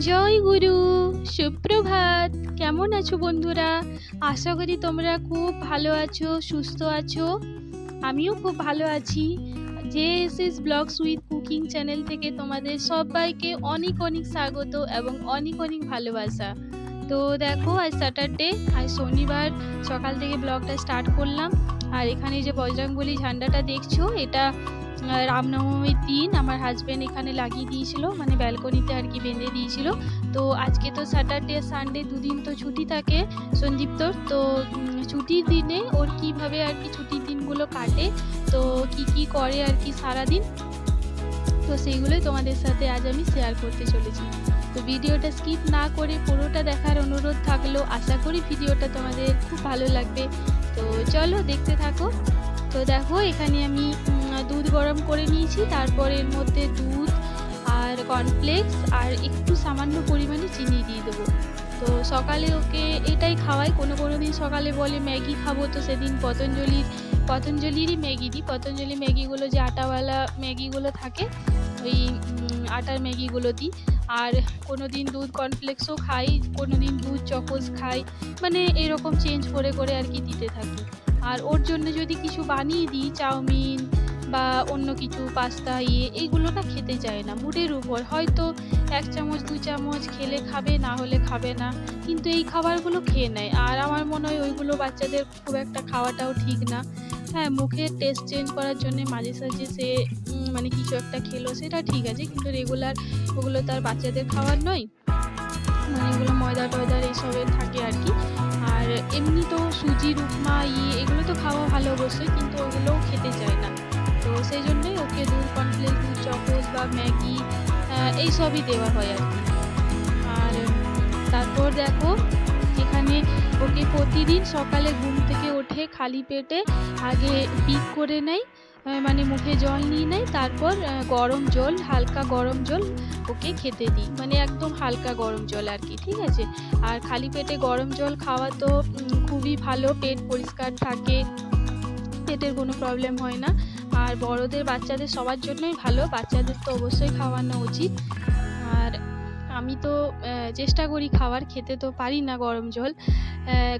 জয় গুরু, সুপ্রভাত। কেমন আছো বন্ধুরা? আশা করি তোমরা খুব ভালো আছো, সুস্থ আছো। আমিও খুব ভালো আছি। J S S blogs with cooking channel থেকে তোমাদের সবাইকে অনেক অনেক স্বাগত এবং অনেক অনেক ভালোবাসা। তো দেখো, আজ স্যাটারডে আজ শনিবার, সকাল থেকে ব্লগটা স্টার্ট করলাম। আর এখানে যে বজরংবলী ঝান্ডাটা দেখছ, এটা রামনবমীর দিন আমার হাজব্যান্ড এখানে লাগিয়ে দিয়েছিল মানে ব্যালকনিতে আর কি বেঁধে দিয়েছিল। তো আজকে তো স্যাটারডে সানডে দুদিন তো ছুটি থাকে সন্দীপ্তর, তো ছুটির দিনে ওর কীভাবে আর কি ছুটির দিনগুলো কাটে, তো কি কি করে আর কি সারাদিন, তো সেইগুলোই তোমাদের সাথে আজ আমি শেয়ার করতে চলেছি। তো ভিডিওটা স্কিপ না করে পুরোটা দেখার অনুরোধ থাকল, আশা করি ভিডিওটা তোমাদের খুব ভালো লাগবে। তো চলো দেখতে থাকো। তো দেখো, এখানে আমি দুধ গরম করে নিয়েছি। তারপর এর মধ্যে দুধ আর কর্নফ্লেক্স আর একটু সামান্য পরিমাণে চিনি দিয়ে দেবো। তো সকালে ওকে এটাই খাওয়াই। কোনো কোনো দিন সকালে বলে, ম্যাগি খাব তো সেদিন পতঞ্জলির, পতঞ্জলিরই ম্যাগি দিই। পতঞ্জলি ম্যাগিগুলো যে আটাওয়ালা ম্যাগিগুলো থাকে ওই আটার ম্যাগিগুলো দিই। আর কোনো দিন দুধ কর্নফ্লেক্সও খাই কোনো দিন দুধ চকোস খাই। মানে এরকম চেঞ্জ করে করে আর কি দিতে থাকি। আর ওর জন্য যদি কিছু বানিয়ে দিই, চাউমিন বা অন্য কিছু, পাস্তা ইয়ে এইগুলো না খেতে চায় না, মুডের উপর। হয়তো এক চামচ, দু চামচ খেলে খাবে, না হলে খাবে না, কিন্তু এই খাবারগুলো খেয়ে নেয়। আর আমার মনে হয় ওইগুলো বাচ্চাদের খুব একটা খাওয়াটাও ঠিক না। হ্যাঁ মুখের টেস্ট চেঞ্জ করার জন্য মাঝে সাঝে সে মানে কিছু একটা খেলো, সেটা ঠিক আছে, কিন্তু রেগুলার ওগুলো তার বাচ্চাদের খাওয়ার নয়। মানে এগুলো ময়দা টয়দার এইসবের থাকে আর কি। আর এমনি তো সুজির উপমা ইয়ে এগুলো তো খাওয়া ভালো অবশ্যই, কিন্তু ওগুলোও খেতে চায় না। তো সেই জন্যই ওকে দুধ কর্নফ্লেক্স দুধ চকোস বা ম্যাগি এই সবই দেওয়া হয় আর কি। আর তারপর দেখো, এখানে ওকে প্রতিদিন সকালে ঘুম থেকে উঠে খালি পেটে আগে পিক করে নেয় মানে মুখে জল নিয়ে নেয়, তারপর গরম জল, হালকা গরম জল ওকে খেতে দিই। মানে একদম হালকা গরম জল আর কি, ঠিক আছে? আর খালি পেটে গরম জল খাওয়া তো খুবই ভালো, পেট পরিষ্কার থাকে, পেটের কোনো প্রবলেম হয় না। আর বড়দের, বাচ্চাদের সবার জন্যই ভালো, বাচ্চাদের তো অবশ্যই খাওয়ানো উচিত। আর আমি তো চেষ্টা করি খাবার খেতে, তো পারি না গরম জল।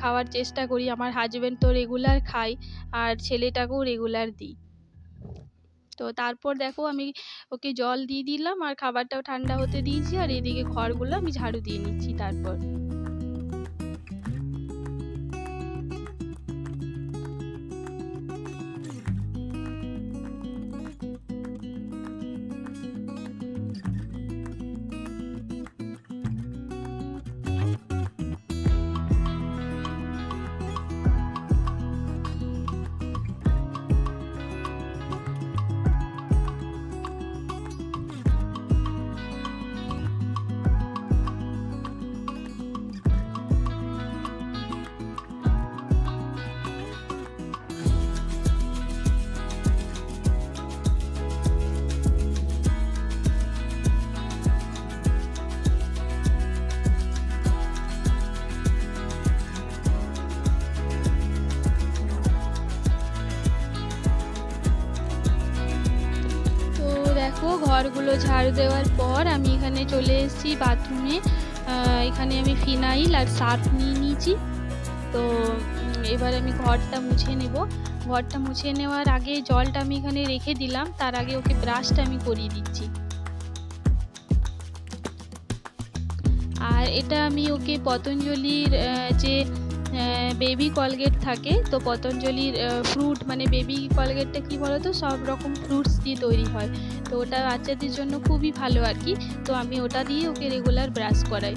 খাওয়ার চেষ্টা করি। আমার হাজব্যান্ড তো রেগুলার খায় আর ছেলেটাকেও রেগুলার দিই। তো তারপর দেখো আমি ওকে জল দিয়ে দিলাম আর খাবারটাও ঠান্ডা হতে দিয়েছি আর এদিকে ঘরগুলো আমি ঝাড়ু দিয়ে নিচ্ছি তারপর। ঘরগুলো ঝাড়ু দেওয়ার পর আমি এখানে চলে এসেছি বাথরুমে। এখানে আমি ফিনাইল আর সার্ফ নিয়ে নিয়েছি। তো এবার আমি ঘরটা মুছে নেব। ঘরটা মুছে নেওয়ার আগে জলটা আমি এখানে রেখে দিলাম। তার আগে ওকে ব্রাশটা আমি করিয়ে দিচ্ছি। আর এটা আমি ওকে পতঞ্জলির যে বেবি কলগেট থাকে। তো পতঞ্জলির ফ্রুট মানে বেবি কলগেটটা কি বলতো? সব রকম ফ্রুটস দিয়ে তৈরি হয়। তো ওটা বাচ্চাদের জন্য খুবই ভালো আর কি। তো আমি ওটা দিয়ে ওকে রেগুলার ব্রাশ করাই।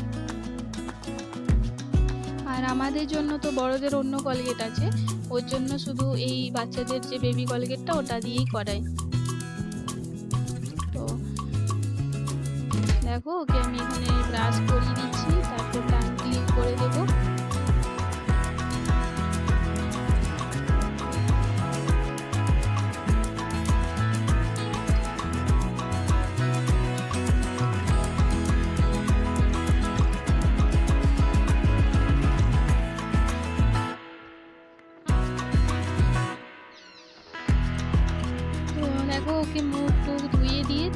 আর আমাদের জন্য তো বড়দের অন্য কলগেট আছে। ওর জন্য শুধু এই বাচ্চাদের যে বেবি কলগেটটা ওটা দিয়েই করাই। তো দেখো, ওকে আমি এখানে ব্রাশ করিয়ে দিচ্ছি। তারপর টান ক্লিক করে দেবো।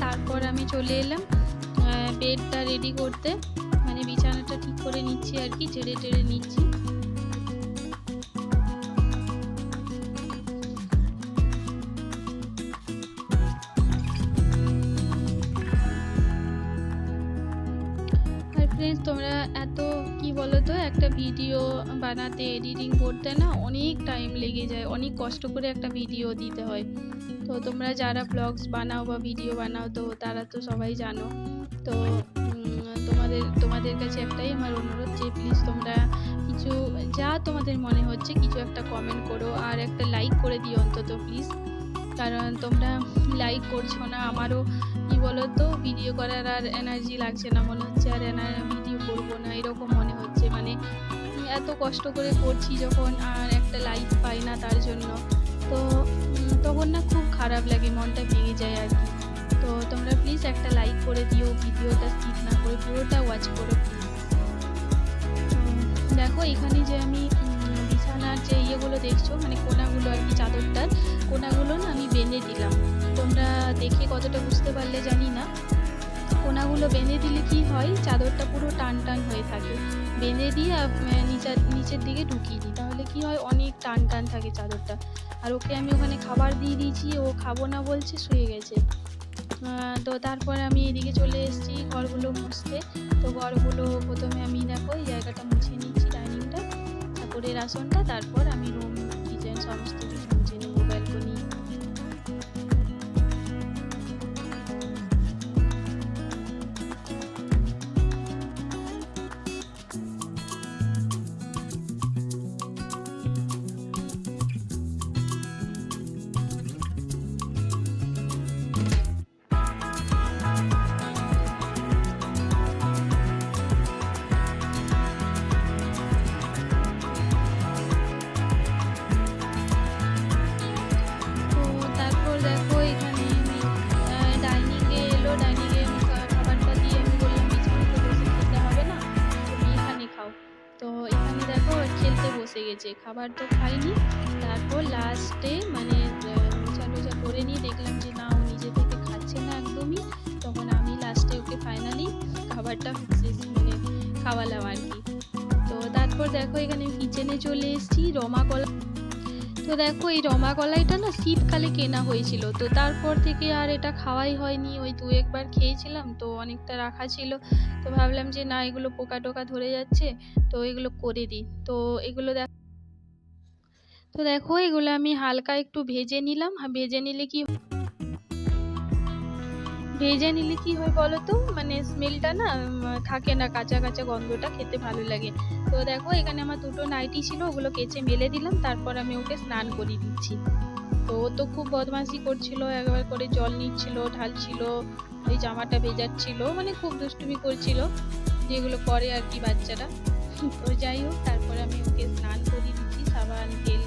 তারপর আমি চলে এলাম। বেডটা রেডি করতে। মানে বিছানাটা ঠিক করে নিচ্ছি আর কি ঝেড়ে টেড়ে নিচ্ছি। একটা ভিডিও বানাতে এডিটিং করতে না অনেক টাইম লেগে যায়, অনেক কষ্ট করে একটা ভিডিও দিতে হয়। তো তোমরা যারা ব্লগস বানাও বা ভিডিও বানাও, তো তারা তো সবাই জানো। তো তোমাদের তোমাদের কাছে একটাই আমার অনুরোধ যে প্লিজ তোমরা কিছু, যা তোমাদের মনে হচ্ছে কিছু একটা কমেন্ট করো আর একটা লাইক করে দিও অন্তত প্লিজ কারণ তোমরা লাইক করছ না, আমারও কি বলো তো ভিডিও করার আর এনার্জি লাগছে না, মনে হচ্ছে আর এনার ভিডিও করব না, এরকম মনে হচ্ছে মানে এত কষ্ট করে করছি যখন আর একটা লাইক পাই না তার জন্য। তো তখন না খুব খারাপ লাগে, মনটা ভেঙে যায় আর কি। তো তোমরা প্লিজ একটা লাইক করে দিও, ভিডিওটা স্কিপ না করে, পুরোটা ওয়াচ করো। দেখো এখানে যে আমি বিছানার যে ইয়েগুলো দেখছ মানে কোনাগুলো আর কি চাদরটার, কোনাগুলো না আমি বেঁধে দিলাম। তোমরা দেখে কতটা বুঝতে পারলে জানি না। কোনাগুলো বেঁধে দিলে কি হয়, চাদরটা পুরো টান টান হয়ে থাকে। বেঁধে দিয়ে আহ, নিচের নিচের দিকে ঢুকিয়ে দিই। তাহলে কি হয়? অনেক টান টান থাকে চাদরটা। আর ওকে আমি ওখানে খাবার দিয়ে দিয়েছি ও খাব না বলছে শুয়ে গেছে। তো তারপরে আমি এদিকে চলে এসেছি ঘরগুলো মুছতে। তো ঘরগুলো প্রথমে আমি দেখো এই জায়গাটা মুছে নিচ্ছি ডাইনিংটা তারপরে রাসনটা তারপর আমি রুম কিচেন সমস্ত খাবার তো খাইনি। তারপর লাস্টে মানে মোছা টোছা করে নিয়ে দেখলাম যে, না, ও নিজে থেকে খাচ্ছে না একদমই। তখন আমি লাস্টে ওকে ফাইনালি খাবারটা মানে খাওয়ালাম আর কি। তো তারপর দেখো, এখানে কিচেনে চলে এসেছি, রমা কলা তো দেখো, এই রমা কলাইটা না শীতকালে কেনা হয়েছিল। তো তারপর থেকে আর এটা খাওয়াই হয়নি। ওই দু একবার খেয়েছিলাম, তো অনেকটা রাখা ছিল। তো ভাবলাম যে, না, এগুলো পোকা টোকা ধরে যাচ্ছে, তো এগুলো করে দিই। তো এগুলো দেখ তো দেখো, এগুলো আমি হালকা একটু ভেজে নিলাম। ভেজে নিলে কি ভেজে নিলে কি হয় বলো তো? মানে স্মেলটা না থাকে না, কাঁচা কাঁচা গন্ধটা খেতে ভালো লাগে। তো দেখো, এখানে আমার দুটো নাইটি ছিল, ওগুলো কেচে মেলে দিলাম। তারপর আমি ওকে স্নান করিয়ে দিচ্ছি। তো ও তো খুব বদমাশি করছিল, একবার করে জল নিচ্ছিল, ঢালছিল ওই জামাটা ভেজাচ্ছিল মানে খুব দুষ্টুমি করছিল, যেগুলো করে আর কি বাচ্চারা। তো যাই হোক, তারপরে আমি ওকে স্নান করিয়ে দিচ্ছি, সাবান, তেল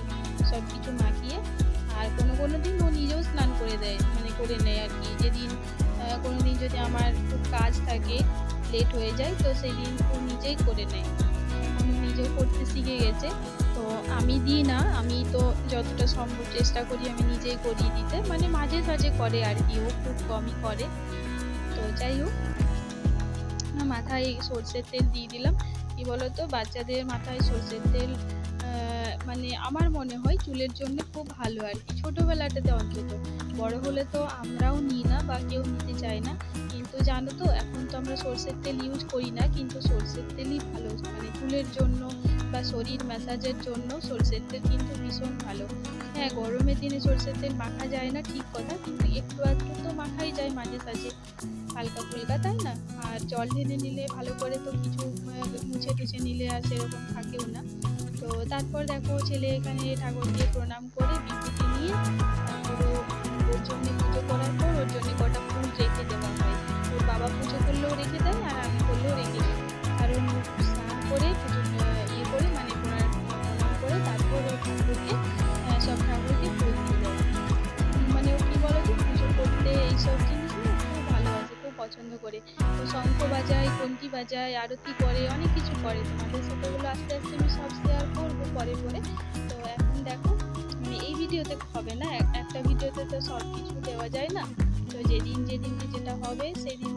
সব কিছু মাখিয়ে আর কোনো কোনো দিন ও নিজেও স্নান করে দেয় মানে করে নেয় আর কি। যেদিন কোনো দিন যদি আমার খুব কাজ থাকে লেট হয়ে যায়, তো সেই দিন ও নিজেই করে নেয়। নিজেও করতে শিখে গেছে। তো আমি দিই না, আমি তো যতটা সম্ভব চেষ্টা করি আমি নিজেই করিয়ে দিতে। মানে মাঝে সাঝে করে আর কি, ও খুব কমই করে। তো যাই হোক, মাথায় সর্ষের তেল দিয়ে দিলাম। কি বলতো, বাচ্চাদের মাথায় সর্ষের তেল মানে আমার মনে হয় চুলের জন্য খুব ভালো আর কি। ছোটোবেলাটাতে অন্তত। বড় হলে তো আমরাও নিই না বা কেউ নিতে চায় না। কিন্তু জানো তো, এখন তো আমরা সর্ষের তেল ইউজ করি না, কিন্তু সর্ষের তেলই ভালো। মানে চুলের জন্য বা শরীর ম্যাসাজের জন্য সর্ষের তেল কিন্তু ভীষণ ভালো। হ্যাঁ গরমের দিনে সর্ষের তেল মাখা যায় না ঠিক কথা, কিন্তু একটু আধটু তো মাখাই যায় মাঝে সাঝে। হালকা ফুলকা, তাই না? আর জল ঢেলে নিলে ভালো করে তো কিছু মুছে টুছে নিলে আর সেরকম থাকেও না। তো তারপর দেখো ছেলে এখানে ঠাকুরকে প্রণাম করে বিভূতি নিয়ে আরতি করে, অনেক কিছু করে। তোমাদের সাথে ওগুলো আস্তে আস্তে আমি সব শেয়ার করব পরে পরে। তো এখন দেখো মানে এই ভিডিওতে হবে না একটা ভিডিওতে তো সব কিছু দেওয়া যায় না। তো যেদিন যেদিনকে যেটা হবে, সেদিন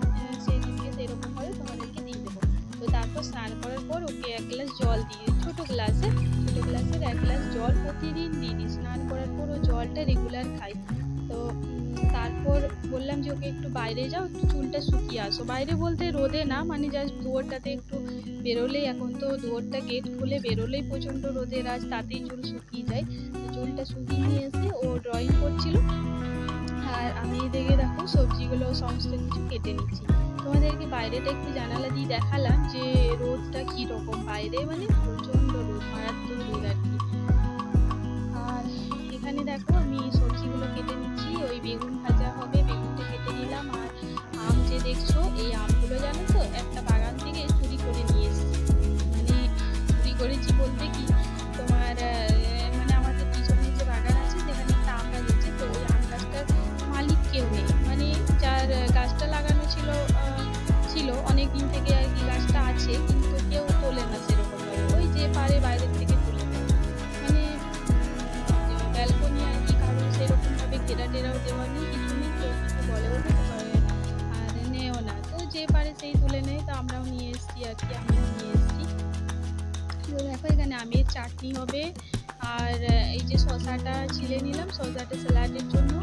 সেদিনকে সেরকমভাবে স্নান করার পর ওকে এক গ্লাস জল দিয়ে, ছোট গ্লাসে ছোট গ্লাসের এক গ্লাস জল প্রতিদিন দিই। স্নান করার পর ও জলটা রেগুলার খাই। তো তারপর বললাম যে ওকে একটু বাইরে যাও, একটু চুলটা শুকিয়ে আসো। বাইরে বলতে রোদে না মানে জাস্ট দুয়ারটাতে একটু বেরোলেই, এখন তো দুয়ারটা গেট খুলে বেরোলেই প্রচণ্ড রোদের আজ, তাতেই চুল শুকিয়ে যায়। তো চুলটা শুকিয়ে নিয়ে এসে ও ড্রয়িং করছিল। আর আমি এদিকে দেখো, সবজিগুলো সমস্ত কিছু কেটে নিচ্ছি। তোমাদেরকে বাইরেটা একটু জানালা দিয়ে দেখালাম যে রোদটা কীরকম। বাইরে মানে প্রচণ্ড রোদ, মারাত্মক রোদ আর কি। আর এখানে দেখো করেছি বলতে কি? তোমার মানে আমাদের পিছনে যে বাগান আছে, সেখানে একটা আম গাছ তো ওই আম গাছটার মালিক কেউ নেই। মানে যার গাছটা লাগানো ছিল ছিল অনেক দিন থেকে আর কি গাছটা আছে, কিন্তু কেউ তোলে না সেরকম ওই যে পারে বাইরের থেকে তুলে মানে ব্যালকনি আর কি কারণ সেরকমভাবে ঘেরা টেরাও দেওয়া নেই, কিছু নেই, কেউ কিছু বলেও না, আর নেও না। তো যে পারে সেই তুলে নেয়, তো আমরাও নিয়ে এসেছি আর কি, আমিও নিয়ে এসেছি। দেখো এখানে আমের চাটনি হবে। আর এই যে শশাটা ছিলে নিলাম শশাটা স্যালাডের জন্য।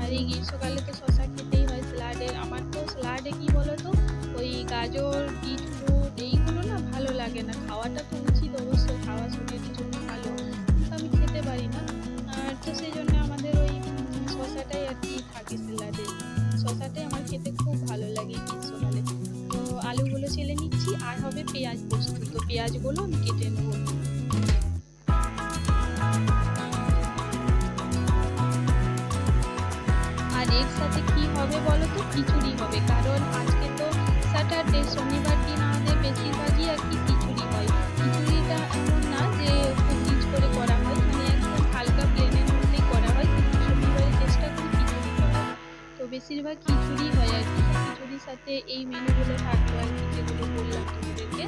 আর এই গ্রীষ্মকালে তো শশা খেতেই হয় স্যালাডে আমার তো স্যালাডে কি বলো তো ওই গাজর, বিটরুট, এইগুলো না ভালো লাগে না। খাওয়াটা তো উচিত অবশ্যই, খাওয়া শরীরের জন্য ভালো। কিন্তু আমি খেতে পারি না। আর তো সেই জন্য আমাদের ওই শশাটাই আর কি থাকে স্যালাডে শশাটাই আমার খেতে খুব ভালো লাগে গ্রীষ্মকালে। তো আলুগুলো ছেলে নিচ্ছি, আর হবে পেঁয়াজ পোস্ত। তো পেঁয়াজগুলো আমি কেটে নেব। আর এর সাথে কি হবে বলো তো? খিচুড়ি হবে, কারণ আজকে তো স্যাটারডে শনিবার বেশিরভাগ খিচুড়ি হয় আর কি। খিচুড়ির সাথে এই মেনুগুলো থাকবে আর কি যেগুলো বললাম তোমাদেরকে।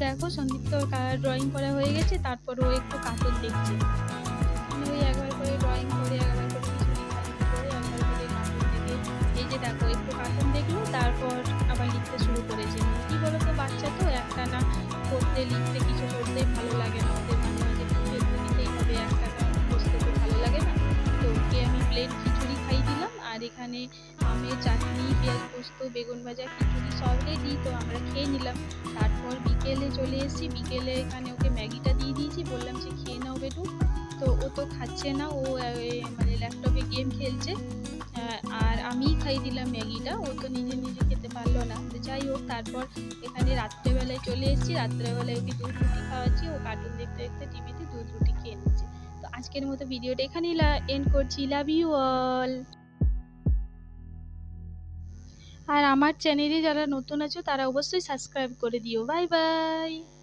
দেখো সন্দীপ তো ড্রয়িং করা হয়ে গেছে তারপর ও একটু কাপড় দেখছে। চলে এসেছি। বিকেলে এখানে ওকে ম্যাগিটা দিয়ে দিয়েছি। বললাম যে খেয়ে নাও বেটু। তো ও তো খাচ্ছে না। ও মানে ল্যাপটপে গেম খেলছে। আর আমিই খাই দিলাম ম্যাগিটা। ও তো নিজে নিজে খেতে পারল না। যাই হোক, তারপর এখানে রাত্রেবেলায় চলে এসেছি। রাত্রেবেলায় ওকে দুধ রুটি খাওয়াচ্ছি। ও কার্টুন দেখতে দেখতে টিভিতে দুধ রুটি খেয়ে নিচ্ছে। তো আজকের মতো ভিডিওটা এখানেই এন্ড করছি। লাভ ইউ অল আর আমার চ্যানেলে যারা নতুন আছো তারা অবশ্যই সাবস্ক্রাইব করে দিও। Bye bye